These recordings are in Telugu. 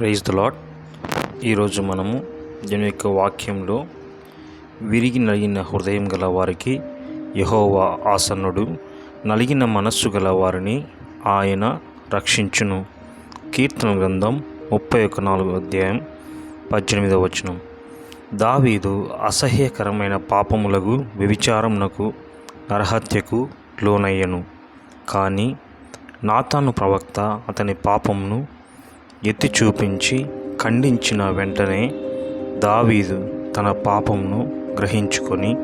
ప్రైజ్ ద లాట్ ఈరోజు మనము దీని యొక్క వాక్యంలో విరిగి నలిగిన హృదయం గల వారికి యహోవా ఆసన్నుడు నలిగిన మనస్సు గల వారిని ఆయన రక్షించును. కీర్తన గ్రంథం ముప్పై ఒక నాలుగు అధ్యాయం పద్దెనిమిదవ వచనం. దావీదు అసహ్యకరమైన పాపములకు వ్యభిచారమునకు నరహత్యకు లోనయ్యను. కానీ నాతాను ప్రవక్త అతని పాపమును ఎత్తి చూపించి ఖండించిన వెంటనే దావీదు తన పాపమును గ్రహించుకొని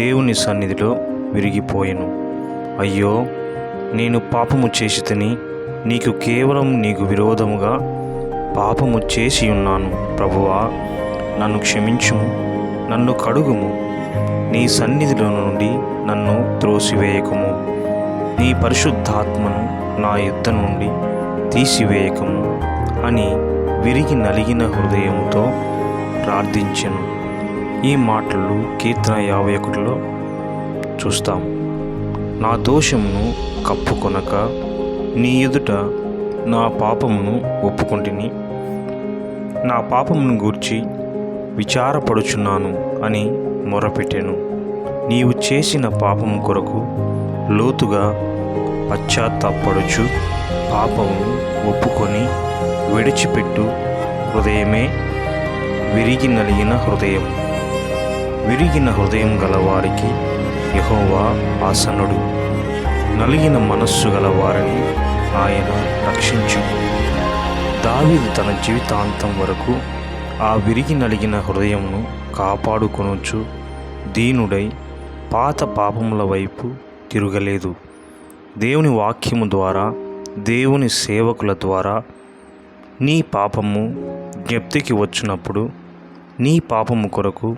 దేవుని సన్నిధిలో విరిగిపోయెను. అయ్యో నేను పాపము చేసి తిని నీకు కేవలం నీకు విరోధముగా పాపము చేసి ఉన్నాను. ప్రభువా నన్ను క్షమించుము నన్ను కడుగుము. నీ సన్నిధిలో నుండి నన్ను త్రోసివేయకము. నీ పరిశుద్ధాత్మను నా యుద్ధ నుండి తీసివేయకము. అని విరిగి నలిగిన హృదయంతో ప్రార్థించను. ఈ మాటలు కీర్తన యాభై ఒకటిలో చూస్తాం. నా దోషమును కప్పుకొనక నీ ఎదుట నా పాపమును ఒప్పుకొంటిని. నా పాపమును గూర్చి విచారపడుచున్నాను అని మొరపెట్టాను. నీవు చేసిన పాపము కొరకు లోతుగా పశ్చాత్తాపడుచు పాపము ఒప్పుకొని విడిచిపెట్టు హృదయమే విరిగి నలిగిన హృదయం. విరిగిన హృదయం గలవారికి యహోవా ఆసనుడు. నలిగిన మనస్సు గలవారిని ఆయన రక్షించు. దావీదు తన జీవితాంతం వరకు ఆ విరిగి నలిగిన హృదయంను కాపాడుకొనొచ్చు దీనుడై పాత పాపముల వైపు తిరగలేదు. దేవుని వాక్యము ద్వారా దేవుని సేవకుల ద్వారా నీ పాపము జ్ఞప్తికి వచ్చినప్పుడు నీ పాపము కొరకు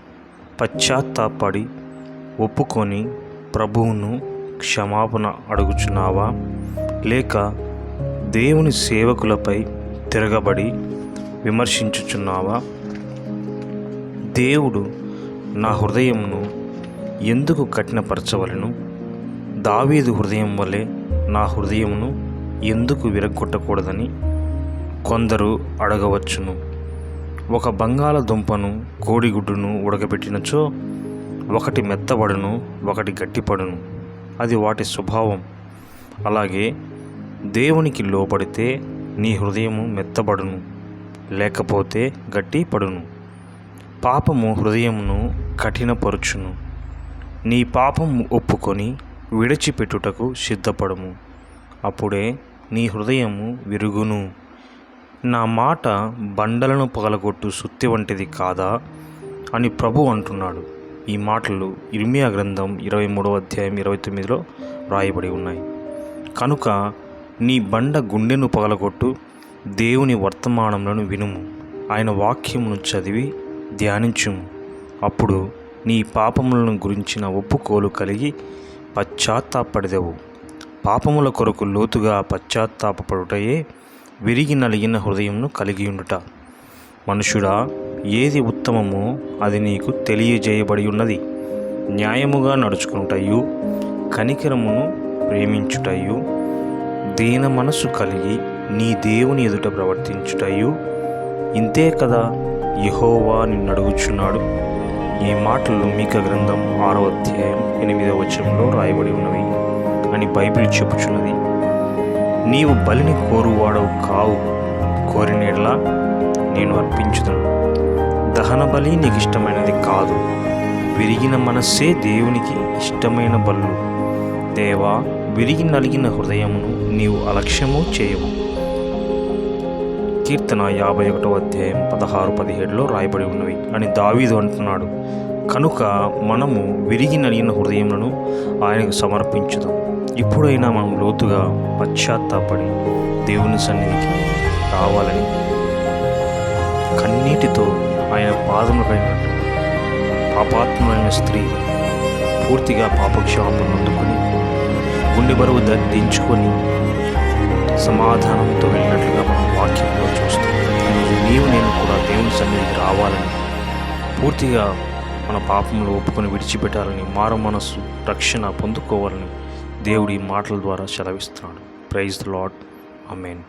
పశ్చాత్తాపడి ఒప్పుకొని ప్రభువును క్షమాపణ అడుగుచున్నావా? లేక దేవుని సేవకులపై తిరగబడి విమర్శించుచున్నావా? దేవుడు నా హృదయంను ఎందుకు కఠినపరచవలను? దావీదు హృదయం వలె నా హృదయమును ఎందుకు విరగొట్టకూడదని కొందరు అడగవచ్చును. ఒక బంగాళదుంపను కోడిగుడ్డును ఉడకబెట్టినచో ఒకటి మెత్తబడును ఒకటి గట్టిపడును. అది వాటి స్వభావం. అలాగే దేవునికి లోబడితే నీ హృదయము మెత్తబడును లేకపోతే గట్టి పడును పాపము హృదయమును కఠినపరుచును. నీ పాపము ఒప్పుకొని విడిచిపెట్టుటకు సిద్ధపడము. అప్పుడే నీ హృదయము విరుగును. నా మాట బండలను పగలగొట్టు సుత్తి వంటిది కాదా అని ప్రభు అంటున్నాడు. ఈ మాటలు ఇర్మియా గ్రంథం ఇరవై మూడవ అధ్యాయం ఇరవై తొమ్మిదిలో రాయబడి ఉన్నాయి. కనుక నీ బండ గుండెను పగలగొట్టు దేవుని వర్తమానములను వినుము. ఆయన వాక్యమును చదివి ధ్యానించుము. అప్పుడు నీ పాపములను గురించిన ఒప్పుకోలు కలిగి పశ్చాత్తాపడిదవు. పాపముల కొరకు లోతుగా పశ్చాత్తాపడుటయే విరిగి నలిగిన హృదయంను కలిగి ఉండుట మనుషుడా ఏది ఉత్తమమో అది నీకు తెలియజేయబడి ఉన్నది న్యాయముగా నడుచుకునుటయు కనికరమును ప్రేమించుటయు దీన మనసు కలిగి నీ దేవుని ఎదుట ప్రవర్తించుటయు. ఇంతే కదా యహోవా నిన్ను అడుగుచున్నాడు ఈ మాటలు మీక గ్రంథం ఆరో అధ్యాయం ఎనిమిదవ వచనంలో రాయబడి ఉన్నవి అని బైబిల్ చెప్పుచున్నది. నీవు బలిని కోరువాడవు కావు. కోరినేలా నేను అర్పించుదను. దహన బలి నీకు ఇష్టమైనది కాదు. విరిగిన మనస్సే దేవునికి ఇష్టమైన బలు దేవా విరిగి నలిగిన హృదయమును నీవు అలక్ష్యము చేయవు కీర్తన యాభై ఒకటో అధ్యాయం పదహారు పదిహేడులో రాయబడి ఉన్నవి అని దావీదు అంటున్నాడు. కనుక మనము విరిగి నలిగిన హృదయములను ఆయనకు సమర్పించుదాం. ఇప్పుడైనా మనం లోతుగా పశ్చాత్తాపడి దేవుని సన్నిధికి రావాలని కన్నీటితో ఆయన పాదములపై పాపాత్మైన స్త్రీ పూర్తిగా పాపక్షాపం అందుకుని గుండె బరువు దించుకొని సమాధానంతో వెళ్ళినట్లుగా మనం వాక్యంలో చూస్తాం ఈరోజు నీవు నేను కూడా దేవుని సన్నిధికి రావాలని పూర్తిగా మన పాపంలో ఒప్పుకొని విడిచిపెట్టాలని మారు మనస్సు రక్షణ పొందుకోవాలని దేవుడి మాటల ద్వారా సెలవిస్తున్నాడు. Praise the lord amen